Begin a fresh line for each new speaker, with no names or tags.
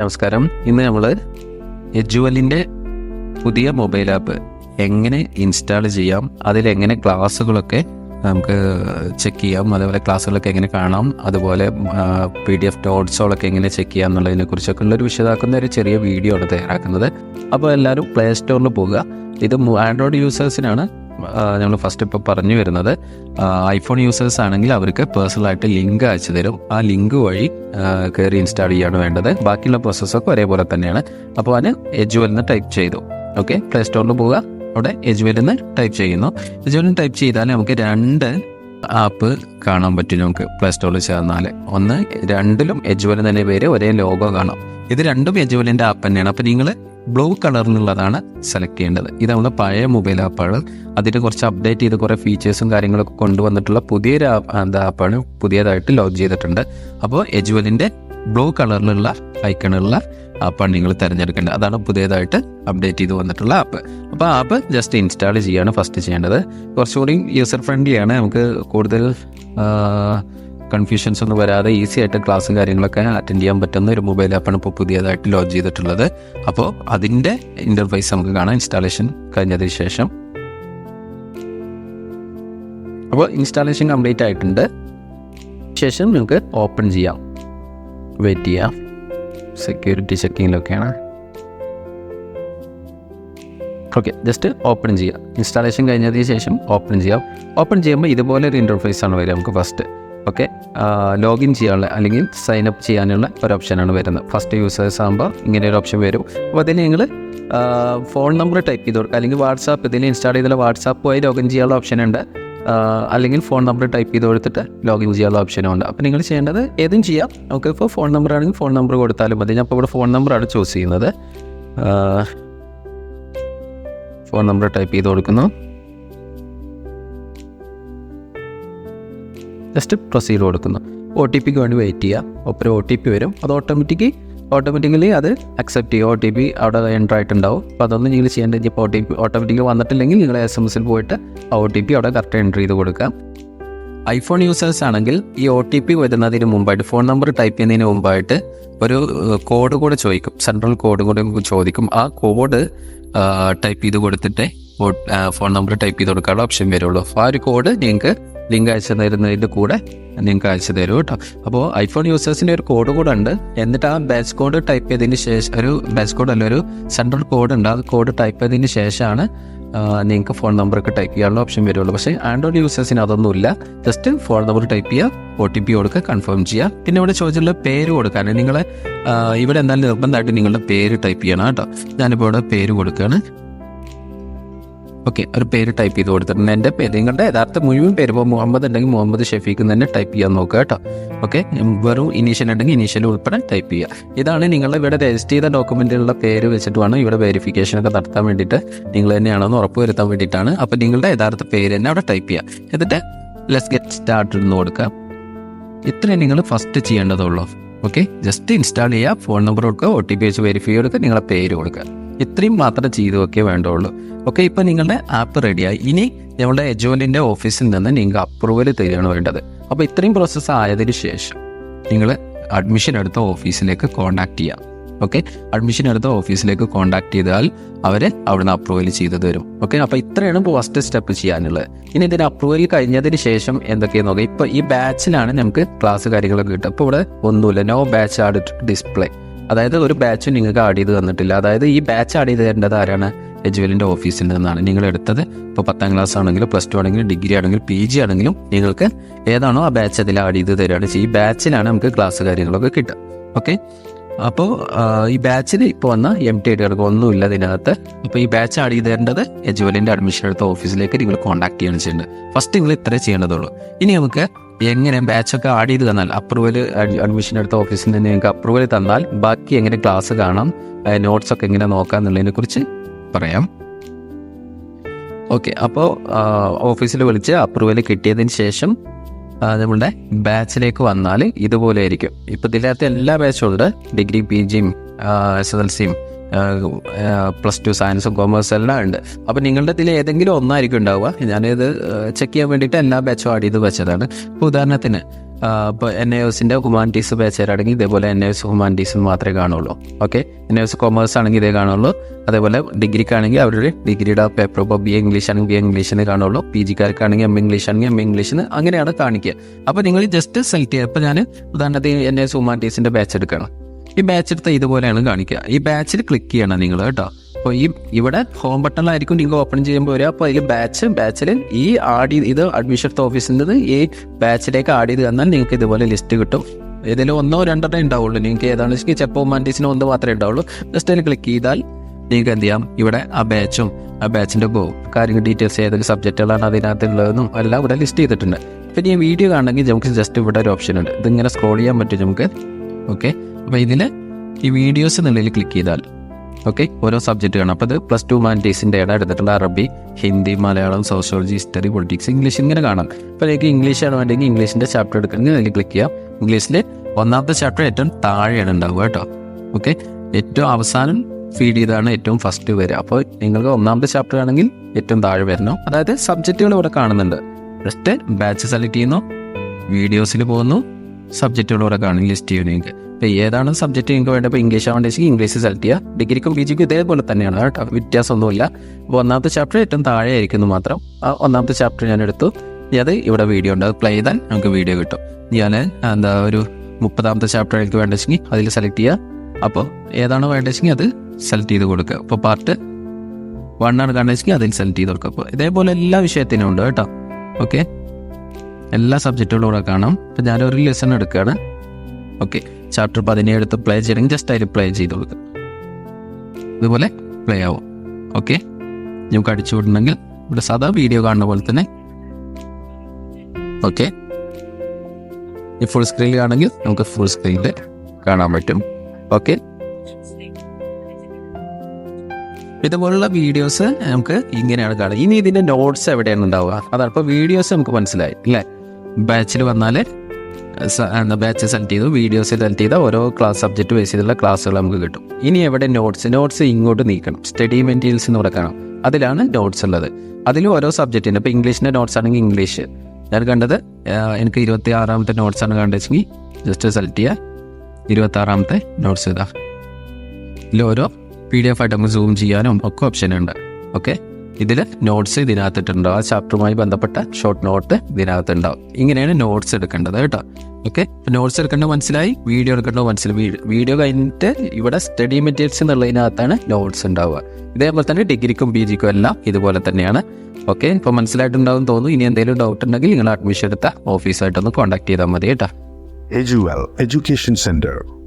നമസ്കാരം. ഇന്ന് നമ്മൾ എജുവലിന്റെ പുതിയ മൊബൈൽ ആപ്പ് എങ്ങനെ ഇൻസ്റ്റാൾ ചെയ്യാം അതിലെങ്ങനെ ക്ലാസ്സുകളൊക്കെ നമുക്ക് ചെക്ക് ചെയ്യാം അതേപോലെ ക്ലാസ്സുകളൊക്കെ എങ്ങനെ കാണാം അതുപോലെ പി ഡി എഫ് ഡോട്ട്സുകളൊക്കെ എങ്ങനെ ചെക്ക് ചെയ്യാം എന്നുള്ളതിനെ കുറിച്ചൊക്കെ ഉള്ളൊരു വിശദാക്കുന്ന ഒരു ചെറിയ വീഡിയോ ആണ് തയ്യാറാക്കുന്നത്. അപ്പോൾ എല്ലാവരും പ്ലേ സ്റ്റോറിൽ പോവുക. ഇത് ആൻഡ്രോയിഡ് യൂസേഴ്സിനാണ്. നമ്മൾ ഫസ്റ്റ് ഇപ്പോൾ പറഞ്ഞു വരുന്നത് ഐഫോൺ യൂസേഴ്സ് ആണെങ്കിൽ അവർക്ക് പേഴ്സണലായിട്ട് ലിങ്ക് അയച്ചു തരും. ആ ലിങ്ക് വഴി കയറി ഇൻസ്റ്റാൾ ചെയ്യാണ് വേണ്ടത്. ബാക്കിയുള്ള പ്രോസസ്സൊക്കെ ഒരേപോലെ തന്നെയാണ്. അപ്പോൾ അതിന് എജുവൽ എന്ന് ടൈപ്പ് ചെയ്തു. ഓക്കെ പ്ലേ സ്റ്റോറിൽ പോവുക. അവിടെ എജുവൽ എന്ന് ടൈപ്പ് ചെയ്യുന്നു. എജുവൽ ടൈപ്പ് ചെയ്താൽ നമുക്ക് രണ്ട് ആപ്പ് കാണാൻ പറ്റും നമുക്ക് പ്ലേ സ്റ്റോറിൽ ചേർന്നാൽ ഒന്ന് രണ്ടിലും എജുവൽ തന്നെ പേര് ഒരേ ലോഗോ കാണാം. ഇത് രണ്ടും എജുവലിന്റെ ആപ്പ് തന്നെയാണ്. അപ്പോൾ നിങ്ങൾ ബ്ലൂ കളറിനുള്ളതാണ് സെലക്ട് ചെയ്യേണ്ടത്. ഇതാണ് പഴയ മൊബൈൽ ആപ്പുകൾ അതിന് കുറച്ച് അപ്ഡേറ്റ് ചെയ്ത് കുറേ ഫീച്ചേഴ്സും കാര്യങ്ങളൊക്കെ കൊണ്ടുവന്നിട്ടുള്ള പുതിയൊരു ആപ്പാണ് പുതിയതായിട്ട് ലോഞ്ച് ചെയ്തിട്ടുണ്ട്. അപ്പോൾ എജുവലിന്റെ ബ്ലൂ കളറിലുള്ള ഐക്കണുള്ള ആപ്പാണ് നിങ്ങൾ തിരഞ്ഞെടുക്കേണ്ടത്. അതാണ് പുതിയതായിട്ട് അപ്ഡേറ്റ് ചെയ്ത് വന്നിട്ടുള്ള ആപ്പ് അപ്പോൾ ആപ്പ് ജസ്റ്റ് ഇൻസ്റ്റാൾ ചെയ്യാണ് ഫസ്റ്റ് ചെയ്യേണ്ടത്. കുറച്ചുകൂടി യൂസർ ഫ്രണ്ട്ലി ആണ്. നമുക്ക് കൂടുതൽ കൺഫ്യൂഷൻസ് ഒന്നും വരാതെ ഈസി ആയിട്ട് ക്ലാസ്സും കാര്യങ്ങളൊക്കെ അറ്റൻഡ് ചെയ്യാൻ പറ്റുന്ന ഒരു മൊബൈൽ ആപ്പാണ് ഇപ്പോൾ പുതിയതായിട്ട് ലോഞ്ച് ചെയ്തിട്ടുള്ളത്. അപ്പോൾ അതിന്റെ ഇന്റർവൈസ് നമുക്ക് കാണാം. ഇൻസ്റ്റാളേഷൻ കഴിഞ്ഞതിന് ശേഷം. അപ്പോൾ ഇൻസ്റ്റാളേഷൻ കംപ്ലീറ്റ് ആയിട്ടുണ്ട്. ശേഷം നമുക്ക് ഓപ്പൺ ചെയ്യാം. വെയിറ്റ് ചെയ്യാം. സെക്യൂരിറ്റി ചെക്കിങ്ങിലൊക്കെയാണ് ഓക്കെ ജസ്റ്റ് ഓപ്പൺ ചെയ്യുക ഇൻസ്റ്റാളേഷൻ കഴിഞ്ഞതിന് ശേഷം ഓപ്പൺ ചെയ്യാം. ഓപ്പൺ ചെയ്യുമ്പോൾ ഇതുപോലെ ഒരു ഇന്റർഫേസ് ആണ് വരിക നമുക്ക് ഫസ്റ്റ് ഓക്കെ. ലോഗിൻ ചെയ്യാനുള്ള അല്ലെങ്കിൽ സൈൻ അപ്പ് ചെയ്യാനുള്ള ഒരു ഓപ്ഷനാണ് വരുന്നത്. ഫസ്റ്റ് യൂസേഴ്സ് ആകുമ്പോൾ ഇങ്ങനെ ഒരു ഓപ്ഷൻ വരും. അപ്പോൾ അതിൽ നിങ്ങൾ ഫോൺ നമ്പർ ടൈപ്പ് ചെയ്ത് കൊടുക്കുക. അല്ലെങ്കിൽ വാട്സാപ്പ് ഇതിൽ ഇൻസ്റ്റാൾ ചെയ്തുള്ള വാട്സാപ്പ് വഴി ലോഗിൻ ചെയ്യാനുള്ള ഓപ്ഷൻ ഉണ്ട്. അല്ലെങ്കിൽ ഫോൺ നമ്പർ ടൈപ്പ് ചെയ്ത് കൊടുത്തിട്ട് ലോഗിൻ ചെയ്യാനുള്ള ഓപ്ഷനും ഉണ്ട്. അപ്പോൾ നിങ്ങൾ ചെയ്യേണ്ടത് ഏതും ചെയ്യാം. നമുക്ക് ഇപ്പോൾ ഫോൺ നമ്പർ ആണെങ്കിൽ ഫോൺ നമ്പർ കൊടുത്താലും മതി. ഞാൻ ഇപ്പോൾ ഇവിടെ ഫോൺ നമ്പറാണ് ചൂസ് ചെയ്യുന്നത്. ഫോൺ നമ്പർ ടൈപ്പ് ചെയ്ത് കൊടുക്കുന്നു. ജസ്റ്റ് പ്രൊസീഡ് കൊടുക്കുന്നു. ഒ ടി പിക്ക് വേണ്ടി വെയിറ്റ് ചെയ്യുക. ഒപ്പം ഒ ടി പി വരും. അത് ഓട്ടോമാറ്റിക്കി ഓട്ടോമാറ്റിക്കലി അത് അക്സെപ്റ്റ് ചെയ്യുക. ഒ ടി പി അവിടെ എന്റർ ആയിട്ടുണ്ടാവും. അപ്പോൾ അതൊന്നും നിങ്ങൾ ചെയ്യേണ്ടത് ഇപ്പോൾ ഒ ടി പി ഓട്ടോമാറ്റിക്കലി വന്നിട്ടില്ലെങ്കിൽ നിങ്ങൾ എസ് എം എസിൽ പോയിട്ട് ആ ഒ ടി പി അവിടെ കറക്റ്റ് എന്റർ ചെയ്ത് കൊടുക്കുക. ഐഫോൺ യൂസേഴ്സ് ആണെങ്കിൽ ഈ ഒ ടി പി വരുന്നതിന് മുമ്പായിട്ട് ഫോൺ നമ്പർ ടൈപ്പ് ചെയ്യുന്നതിന് മുമ്പായിട്ട് ഒരു കോഡ് കൂടെ ചോദിക്കും. സെൻട്രൽ കോഡ് കൂടെ ചോദിക്കും. ആ കോഡ് ടൈപ്പ് ചെയ്ത് കൊടുത്തിട്ടേ ഫോൺ നമ്പർ ടൈപ്പ് ചെയ്ത് കൊടുക്കാനുള്ള ഓപ്ഷൻ വരുള്ളൂ. അപ്പോൾ ആ ഒരു കോഡ് നിങ്ങൾക്ക് ലിങ്ക് അയച്ചു തരുന്നതിന്റെ കൂടെ നിങ്ങൾക്ക് അയച്ചു തരും കേട്ടോ. അപ്പോൾ ഐഫോൺ യൂസേഴ്സിന്റെ ഒരു കോഡ് കൂടെ ഉണ്ട്. എന്നിട്ട് ആ ബാച്ച് കോഡ് ടൈപ്പ് ചെയ്തതിന് ശേഷം ഒരു ബാച്ച് കോഡ് അല്ല ഒരു സെൻട്രൽ കോഡ് ഉണ്ട്. ആ കോഡ് ടൈപ്പ് ചെയ്തതിന് ശേഷമാണ് നിങ്ങൾക്ക് ഫോൺ നമ്പറൊക്കെ ടൈപ്പ് ചെയ്യാനുള്ള ഓപ്ഷൻ വരുള്ളൂ. പക്ഷേ ആൻഡ്രോയിഡ് യൂസേഴ്സിന് അതൊന്നുമില്ല. ജസ്റ്റ് ഫോൺ നമ്പർ ടൈപ്പ് ചെയ്യുക ഒ ടി പി കൊടുക്കുക കൺഫേം ചെയ്യുക പിന്നെ ഇവിടെ ചോദിച്ചുള്ള പേര് കൊടുക്കാൻ നിങ്ങളെ ഇവിടെ എന്തായാലും നിർബന്ധമായിട്ട് നിങ്ങളുടെ പേര് ടൈപ്പ് ചെയ്യണം കേട്ടോ. ഞാനിപ്പോൾ ഇവിടെ പേര് കൊടുക്കുകയാണ്. ഓക്കെ ഒരു പേര് ടൈപ്പ് ചെയ്ത് കൊടുത്തിട്ടുണ്ട്. എന്റെ പേര് നിങ്ങളുടെ യഥാർത്ഥ മുഴുവൻ പേര് ഇപ്പോൾ മുഹമ്മദ് ഉണ്ടെങ്കിൽ മുഹമ്മദ് ഷെഫീഖ് തന്നെ ടൈപ്പ് ചെയ്യാൻ നോക്കുക കേട്ടോ. ഓക്കെ വെറും ഇനീഷ്യൽ ഉണ്ടെങ്കിൽ ഇനീഷ്യൽ ഉൾപ്പെടെ ടൈപ്പ് ചെയ്യുക. ഇതാണ് നിങ്ങളുടെ ഇവിടെ രജിസ്റ്റർ ചെയ്ത ഡോക്യുമെന്റിലുള്ള പേര് വെച്ചിട്ട് വേണം ഇവിടെ വെരിഫിക്കേഷൻ ഒക്കെ നടത്താൻ വേണ്ടിയിട്ട് നിങ്ങൾ തന്നെയാണെന്ന് ഉറപ്പ് വരുത്താൻ വേണ്ടിയിട്ടാണ്. അപ്പോൾ നിങ്ങളുടെ യഥാർത്ഥ പേര് തന്നെ അവിടെ ടൈപ്പ് ചെയ്യുക. എന്നിട്ട് ലെസ് ഗെറ്റ് സ്റ്റാർട്ട് എന്ന് കൊടുക്കുക. ഇത്രയും നിങ്ങൾ ഫസ്റ്റ് ചെയ്യേണ്ടതുള്ളൂ. ഓക്കെ ജസ്റ്റ് ഇൻസ്റ്റാൾ ചെയ്യുക ഫോൺ നമ്പർ കൊടുക്കുക ഒ ടി പി വെച്ച് വെരിഫൈ കൊടുക്കുക നിങ്ങളുടെ പേര് കൊടുക്കുക. ഇത്രയും മാത്രം ചെയ്തൊക്കെ വേണ്ടുള്ളൂ. ഓക്കെ ഇപ്പം നിങ്ങളുടെ ആപ്പ് റെഡിയായി ഇനി നമ്മുടെ എജോലിന്റെ ഓഫീസിൽ നിന്ന് നിങ്ങൾക്ക് അപ്രൂവൽ തരികയാണ് വേണ്ടത്. അപ്പോൾ ഇത്രയും പ്രോസസ്സ് ആയതിന് ശേഷം നിങ്ങൾ അഡ്മിഷൻ എടുത്ത ഓഫീസിലേക്ക് കോൺടാക്ട് ചെയ്യാം. ഓക്കെ അഡ്മിഷൻ എടുത്ത ഓഫീസിലേക്ക് കോൺടാക്ട് ചെയ്താൽ അവർ അവിടുന്ന് അപ്രൂവൽ ചെയ്തു തരും. ഓക്കെ അപ്പോൾ ഇത്രയാണ് ഇപ്പോൾ ഫസ്റ്റ് സ്റ്റെപ്പ് ചെയ്യാനുള്ളത്. ഇനി ഇതിന് അപ്രൂവൽ കഴിഞ്ഞതിന് ശേഷം എന്തൊക്കെയാണ് നോക്കുക ഇപ്പോൾ ഈ ബാച്ചിലാണ് നമുക്ക് ക്ലാസ് കാര്യങ്ങളൊക്കെ കിട്ടുക. അപ്പോൾ ഇവിടെ ഒന്നുമില്ല. നോ ബാച്ച് ആഡ് ഡിസ്പ്ലേ അതായത് ഒരു ബാച്ച് നിങ്ങൾക്ക് ആഡ് ചെയ്ത് തന്നിട്ടില്ല. അതായത് ഈ ബാച്ച് ആഡ് ചെയ്ത് തരേണ്ടത് ആരാണ്? എജുവലിന്റെ ഓഫീസിൽ നിന്നാണ്. നിങ്ങൾ എടുത്തത് ഇപ്പോൾ പത്താം ക്ലാസ് ആണെങ്കിലും പ്ലസ് ടു ആണെങ്കിലും ഡിഗ്രി ആണെങ്കിലും പി ജി ആണെങ്കിലും നിങ്ങൾക്ക് ഏതാണോ ആ ബാച്ച് അതിൽ ആഡ് ചെയ്ത് തരികയാണ് ഈ ബാച്ചിലാണ് നമുക്ക് ക്ലാസ് കാര്യങ്ങളൊക്കെ കിട്ടുക. ഓക്കെ അപ്പോൾ ഈ ബാച്ചിൽ ഇപ്പോൾ വന്ന എം ടി കിടക്കുക ഒന്നുമില്ല ഇതിനകത്ത് അപ്പോൾ ഈ ബാച്ച് ആഡ് ചെയ്ത് തരേണ്ടത് എജുവലിന്റെ അഡ്മിഷൻ എടുത്ത ഓഫീസിലേക്ക് നിങ്ങൾ കോൺടാക്ട് ചെയ്യണം ചെയ്യേണ്ടത്. ഫസ്റ്റ് നിങ്ങൾ ഇത്രേ ചെയ്യേണ്ടതുള്ളൂ. ഇനി നമുക്ക് എങ്ങനെ ബാച്ചൊക്കെ ആഡ് ചെയ്ത് തന്നാൽ അപ്രൂവൽ അഡ്മിഷൻ എടുത്ത ഓഫീസിൽ നിന്ന് നിങ്ങൾക്ക് അപ്രൂവൽ തന്നാൽ ബാക്കി എങ്ങനെ ക്ലാസ് കാണാം നോട്ട്സ് ഒക്കെ എങ്ങനെ നോക്കാം എന്നുള്ളതിനെ കുറിച്ച് പറയാം. ഓക്കെ അപ്പോൾ ഓഫീസിൽ വിളിച്ച് അപ്രൂവൽ കിട്ടിയതിന് ശേഷം നമ്മളുടെ ബാച്ചിലേക്ക് വന്നാൽ ഇതുപോലെ ആയിരിക്കും. ഇപ്പം ഇതിനകത്ത് എല്ലാ ബാച്ചും ഉണ്ട്. ഡിഗ്രി പി ജിയും എസ് എസ് എൽ സിയും പ്ലസ് ടു സയൻസും കോമേഴ്സും എല്ലാം ഉണ്ട്. അപ്പോൾ നിങ്ങളുടെ ഇതിൽ ഏതെങ്കിലും ഒന്നായിരിക്കും ഉണ്ടാവുക. ഞാനിത് ചെക്ക് ചെയ്യാൻ വേണ്ടിയിട്ട് എല്ലാ ബാച്ചും ആഡ് ചെയ്ത് വെച്ചതാണ്. ഇപ്പോൾ ഉദാഹരണത്തിന് ഇപ്പോൾ എൻ എ എസിന്റെ ഹ്യൂമാനിറ്റീസ് ബാച്ചുകാരാണെങ്കിൽ ഇതേപോലെ എൻ എ എസ് ഹ്യൂമാനിറ്റീസ് മാത്രമേ കാണുള്ളൂ. Okay N A S commerce ആണെങ്കിൽ ഇതേ കാണുള്ളൂ. അതേപോലെ ഡിഗ്രിക്കാണെങ്കിൽ അവരുടെ ഡിഗ്രിയുടെ പേപ്പർ ഇപ്പോൾ ബി ഇംഗ്ലീഷ് ആണെങ്കിൽ ബി ഇംഗ്ലീഷിന് കാണുള്ളൂ. പി ജിക്കാർക്കാണെങ്കിൽ എം ഇംഗ്ലീഷ് ആണെങ്കിൽ എം ഇംഗ്ലീഷിന് അങ്ങനെയാണ് കാണിക്കുക. അപ്പോൾ നിങ്ങൾ ജസ്റ്റ് സെലക്ട് ചെയ്യുക. ഇപ്പോൾ ഞാൻ ഉദാഹരണത്തിന് എൻ എസ് ഹ്യൂമാനിറ്റീസിന്റെ ബാച്ച് എടുക്കണം ഈ ബാച്ച് എടുത്ത ഇതുപോലെയാണ് കാണിക്കുക. ഈ ബാച്ചിൽ ക്ലിക്ക് ചെയ്യണം നിങ്ങൾ കേട്ടോ. അപ്പോൾ ഈ ഇവിടെ ഹോം ബട്ടണിലായിരിക്കും നിങ്ങൾ ഓപ്പൺ ചെയ്യുമ്പോൾ വരിക. അപ്പോൾ അതിൽ ബാച്ച് ബാച്ചിൽ ഈ ആഡ് ചെയ്ത് ഇത് അഡ്മിഷൻ ഓഫീസിന്റെ ഈ ബാച്ചിലേക്ക് ആഡ് ചെയ്ത് തന്നാൽ നിങ്ങൾക്ക് ഇതുപോലെ ലിസ്റ്റ് കിട്ടും. ഇതിൽ ഒന്നോ രണ്ടോ ഉണ്ടാവുള്ളൂ. നിങ്ങൾക്ക് ഏതാണെന്ന് വെച്ചാൽ ചെപ്പോ ഹ്യൂമാനിറ്റീസിന് ഒന്ന് മാത്രമേ ഉണ്ടാവുള്ളൂ. ജസ്റ്റ് അതിൽ ക്ലിക്ക് ചെയ്താൽ നിങ്ങൾക്ക് എന്ത് ചെയ്യാം? ഇവിടെ ആ ബാച്ചും ആ ബാച്ചിന്റെ കാര്യങ്ങൾ ഡീറ്റെയിൽസ് ഏതൊക്കെ സബ്ജക്റ്റുകളാണ് അതിനകത്തുള്ളതെന്നും എല്ലാം ഇവിടെ ലിസ്റ്റ് ചെയ്തിട്ടുണ്ട്. പിന്നെ ഈ വീഡിയോ കാണണമെങ്കിൽ നമുക്ക് ജസ്റ്റ് ഇവിടെ ഒരു ഓപ്ഷൻ ഉണ്ട്. ഇതിങ്ങനെ സ്ക്രോൾ ചെയ്യാൻ പറ്റും നമുക്ക്. ഓക്കെ അപ്പോൾ ഇതിൽ ഈ വീഡിയോസ് എന്നുള്ളതിൽ ക്ലിക്ക് ചെയ്താൽ ഓക്കെ ഓരോ സബ്ജക്റ്റ് കാണാം. അപ്പോൾ അത് പ്ലസ് ടു ഹ്യൂമാനിറ്റീസിന്റെ ഇടം എടുത്തിട്ടുള്ള Arabi Hindi Malayalam sociology history politics English ഇങ്ങനെ കാണാം. അപ്പോൾ എനിക്ക് ഇംഗ്ലീഷ് ആണ് വേണ്ടെങ്കിൽ ഇംഗ്ലീഷിന്റെ ചാപ്റ്റർ എടുക്കണമെങ്കിൽ അതിൽ ക്ലിക്ക് ചെയ്യാം. ഇംഗ്ലീഷിൽ ഒന്നാമത്തെ ചാപ്റ്റർ ഏറ്റവും താഴെയാണ് ഉണ്ടാവുക കേട്ടോ. ഓക്കെ ഏറ്റവും അവസാനം ഫീഡ് ചെയ്താണ് ഏറ്റവും ഫസ്റ്റ് വരിക. അപ്പോൾ നിങ്ങൾക്ക് ഒന്നാമത്തെ ചാപ്റ്റർ ആണെങ്കിൽ ഏറ്റവും താഴെ വരണം. അതായത് സബ്ജക്റ്റുകൾ ഇവിടെ കാണുന്നുണ്ട്. ജസ്റ്റ് ബാച്ച് സെലക്ട് ചെയ്യുന്നു. വീഡിയോസിൽ പോകുന്നു. കാണും ലിസ്റ്റ് ചെയ്യും നിങ്ങൾക്ക്. ഇപ്പോൾ ഏതാണ് സബ്ജക്റ്റ് നിങ്ങൾക്ക് വേണ്ട ഇപ്പോൾ ഇംഗ്ലീഷ് ആവേണ്ടെങ്കിൽ ഇംഗ്ലീഷ് സെലക്ട് ചെയ്യുക. ഡിഗ്രിക്കും പി ജിക്കും ഇതേപോലെ തന്നെയാണ് കേട്ടോ. വ്യത്യാസമൊന്നുമില്ല. അപ്പോൾ ഒന്നാമത്തെ ചാപ്റ്റർ ഏറ്റവും താഴെ ആയിരിക്കുന്നു മാത്രം. ആ ഒന്നാമത്തെ ചാപ്റ്റർ ഞാൻ എടുത്തു. അത് ഇവിടെ വീഡിയോ ഉണ്ട്. അത് പ്ലേ ചെയ്താൽ നമുക്ക് വീഡിയോ കിട്ടും. ഞാൻ എന്താ ഒരു മുപ്പതാമത്തെ ചാപ്റ്റർ എനിക്ക് വേണ്ടെങ്കിൽ അതിൽ സെലക്ട് ചെയ്യുക. അപ്പോൾ ഏതാണ് വേണ്ടെങ്കിൽ അത് സെലക്ട് ചെയ്ത് കൊടുക്കുക. അപ്പോൾ പാർട്ട് വൺ ആണ് കാണുന്നെങ്കിൽ അതിൽ സെലക്ട് ചെയ്ത് കൊടുക്കുക. അപ്പോൾ ഇതേപോലെ എല്ലാ വിഷയത്തിനും ഉണ്ട് കേട്ടോ. ഓക്കെ എല്ലാ സബ്ജക്റ്റുകളും ഇവിടെ കാണാം. ഇപ്പം ഞാനൊരു ലെസൺ എടുക്കുകയാണ്. ഓക്കെ ചാപ്റ്റർ പതിനേഴ് എടുത്ത് പ്ലേ ചെയ്യണമെങ്കിൽ ജസ്റ്റ് അതിൽ പ്ലേ ചെയ്ത് കൊടുക്കുക ഇതുപോലെ പ്ലേ ആവും. ഓക്കെ നിങ്ങൾക്ക് അടിച്ചു വിടണമെങ്കിൽ ഇവിടെ സാധാ വീഡിയോ കാണുന്ന പോലെ തന്നെ. ഓക്കെ ഈ ഫുൾ സ്ക്രീനിൽ ആണെങ്കിൽ നമുക്ക് ഫുൾ സ്ക്രീനിൽ കാണാൻ പറ്റും. ഓക്കെ ഇതുപോലുള്ള വീഡിയോസ് നമുക്ക് ഇങ്ങനെയാണ് കാണുക ഇനി ഇതിന്റെ നോട്ട്സ് എവിടെയാണ് ഉണ്ടാവുക? അതാണ് വീഡിയോസ് നമുക്ക് മനസ്സിലായി അല്ലേ? ബാച്ചിൽ വന്നാൽ എന്താ ബാച്ച് സെലക്ട് ചെയ്തു വീഡിയോസ് സെലക്ട് ചെയ്ത ഓരോ ക്ലാസ് സബ്ജക്റ്റ് ബേസ് ചെയ്തുള്ള ക്ലാസ്സുകൾ നമുക്ക് കിട്ടും. ഇനി എവിടെ നോട്ട്സ് നോട്ട്സ് ഇങ്ങോട്ട് നീക്കണം. സ്റ്റഡി മെറ്റീരിയൽസ് എന്ന് ഇവിടെ കാണാം അതിലാണ് നോട്ട്സ് ഉള്ളത്. അതിൽ ഓരോ സബ്ജക്റ്റിന് ഇപ്പോൾ ഇംഗ്ലീഷിന്റെ നോട്ട്സ് ആണെങ്കിൽ ഇംഗ്ലീഷ് ഞാൻ കണ്ടത് എനിക്ക് ഇരുപത്തി ആറാമത്തെ നോട്ട്സ് ആണ് കണ്ടെങ്കിൽ ജസ്റ്റ് സെലക്ട് ചെയ്യുക ഇരുപത്തി ആറാമത്തെ നോട്ട്സ് ഇതാ. ഇതിൽ ഓരോ പി ഡി എഫ് ആയിട്ട് നമുക്ക് സൂം ചെയ്യാനും ഒക്കെ ഓപ്ഷൻ ഉണ്ട്. ഓക്കെ ഇതിൽ നോട്ട്സ് ഇതിനകത്തിട്ടുണ്ടാവും ആ ചാപ്റ്ററുമായി ബന്ധപ്പെട്ട ഷോർട്ട് നോട്ട് ഇതിനകത്ത് ഉണ്ടാവും ഇങ്ങനെയാണ് നോട്ട്സ് എടുക്കേണ്ടത് കേട്ടോ. ഓക്കെ നോട്ട്സ് എടുക്കേണ്ടത് മനസ്സിലായി? വീഡിയോ എടുക്കേണ്ടത് മനസ്സിലായി. വീഡിയോ കഴിഞ്ഞിട്ട് ഇവിടെ സ്റ്റഡി മെറ്റീരിയൽസ് എന്നുള്ളതിനകത്താണ് നോട്ട്സ് ഉണ്ടാവുക. ഇതേപോലെ തന്നെ ഡിഗ്രിക്കും പി ജിക്കും എല്ലാം ഇതുപോലെ തന്നെയാണ്. ഓക്കെ ഇപ്പോൾ മനസ്സിലായിട്ടുണ്ടാവും തോന്നുന്നു. ഇനി എന്തെങ്കിലും ഡൗട്ട് ഉണ്ടെങ്കിൽ നിങ്ങൾ അഡ്മിഷൻ എടുത്ത ഓഫീസായിട്ടൊന്ന് കോൺടാക്ട് ചെയ്താൽ മതി കേട്ടോ.
എജുവൽ എഡ്യൂക്കേഷൻ Center.